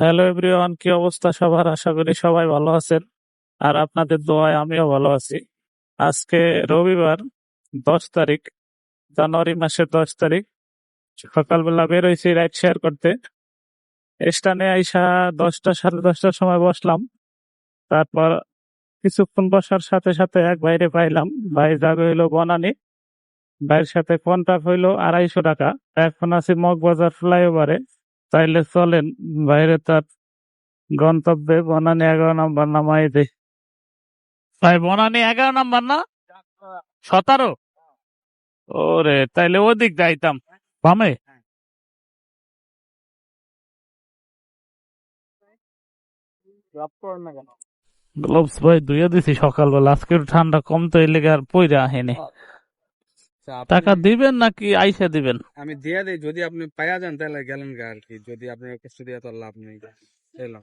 Hello everyone, কি অবস্থা সবার? আশা করি সবাই ভালো আছেন। আর আপনাদের দোয়ায় আমিও ভালো আছি। আজকে রবিবার, দশ তারিখ, জানুয়ারি মাসের দশ তারিখ। সকালবেলা বেরোইছি রাইড শেয়ার করতে। স্টানে আইসা দশটা, সাড়ে দশটার সময় বসলাম। তারপর কিছুক্ষণ বসার সাথে সাথে এক বাইরে পাইলাম। ভাই যাবে হইল বনানি। ভাইয়ের সাথে কন্ট্রাক্ট হইল আড়াইশো টাকা। এখন আছি মগবাজার ফ্লাইওভারে। চাইলে চলেন বাইরে তার গন্তব্যে বনানি এগারো নাম্বার নামাই দে। ভাই বনানি এগারো নাম্বার না? সতেরো? ওরে তাইলে ওদিক যাইতাম। বামে? গ্লোভস ভাই ধুয়ে দিছি সকালবেলা। আজকে ঠান্ডা কম তো এই লেগে আর পইরা আহেনি। আচ্ছা, টাকা দিবেন নাকি আইসা দিবেন? আমি দিয়ে দিই যদি আপনি পাইয়া যান তাহলে গেলেন গা আর কি। যদি আপনার কিছু দিয়ে তো লাভ নেই। এলাম।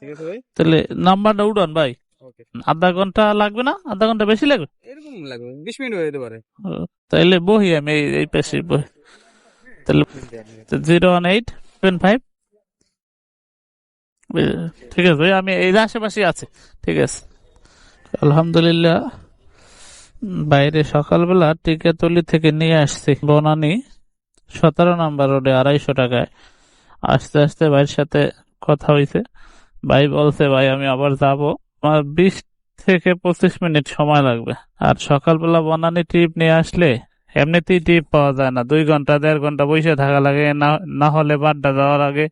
ঠিক আছে ভাই? তাহলে নাম্বারটা উড়ান ভাই। ওকে। আধা ঘণ্টা লাগবে না? আধা ঘণ্টা বেশি লাগবে? এরকম লাগবে বিশ মিনিট হয়ে যেতে পারে। ও, তাইলে বহি আমি এই এই পেশে বহি। তাহলে zero one eight seven five. ঠিক আছে ভাই আমি এই আশেপাশে আছে। ঠিক আছে। আলহামদুলিল্লাহ। বাইরে সকালবেলা টিকাতলি থেকে নিয়ে আসছি। বনানি সতেরো নাম্বার রোডে আড়াইশো টাকায়। আস্তে আস্তে ভাইয়ের সাথে কথা হয়েছে ভাই বলছে, ভাই, আমি আবার যাব। আমার বিশ থেকে পঁচিশ মিনিট সময় লাগবে। আর সকালবেলা বনানি ট্রিপ নিয়ে আসলে এমনিতেই টিপ পাওয়া যায় না। দুই ঘণ্টা, দেড় ঘণ্টা বসে থাকা লাগে। না হলে বাড্ডা যাওয়ার আগে।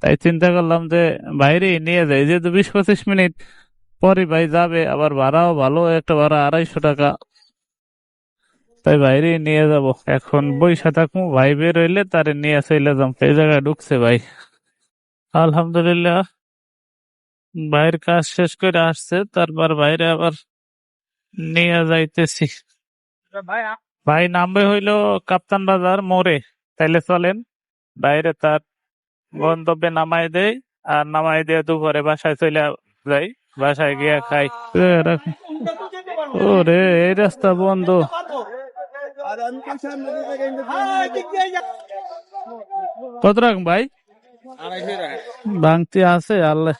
তাই চিন্তা করলাম যে, বাইরেই নিয়ে যাই। যেহেতু বিশ পঁচিশ মিনিট পরে ভাই যাবে আবার ভাড়াও ভালো একটা ভাড়া আড়াইশো টাকা। তাই বাইরে নিয়ে যাব। এখন বইসা থাকব ভাই বের হইলে তারে নিয়ে চলে যাম। এই জায়গায় ঢুকছে ভাই। আলহামদুলিল্লাহ। ভাইয়ের কাজ শেষ করে আসছে তারপর বাইরে আবার নিয়ে যাইতেছি। ভাই ভাই নামবে হইল কাপ্তান বাজার মোড়ে। তাইলে চলেন বাইরে তার গন্তব্যে নামাই দেয় আর নামাই দিয়ে দুপুরে বাসায় চলে যাই। বাসায় গিয়ে খাই। রাখ- ওরে এই রাস্তা বন্ধ। কত রাখুন ভাই? ভাঙতি আছে আল্লাহ।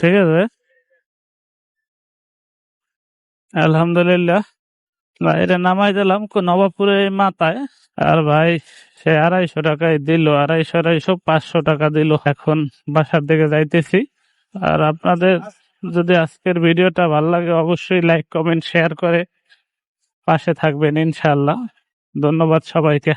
ঠিক আছে আলহামদুলিল্লাহ। বাইরে নামাই দিলাম নবাবপুরে মাথায়। আর ভাই, সে আড়াইশো টাকায় দিল, আড়াইশো আড়াইশো, পাঁচশো টাকা দিল এখন বাসার দিকে যাইতেছি। আর আপনাদের যদি আজকের ভিডিওটা ভালো লাগে, অবশ্যই লাইক কমেন্ট শেয়ার করে পাশে থাকবেন ইনশাল্লাহ ধন্যবাদ সবাইকে।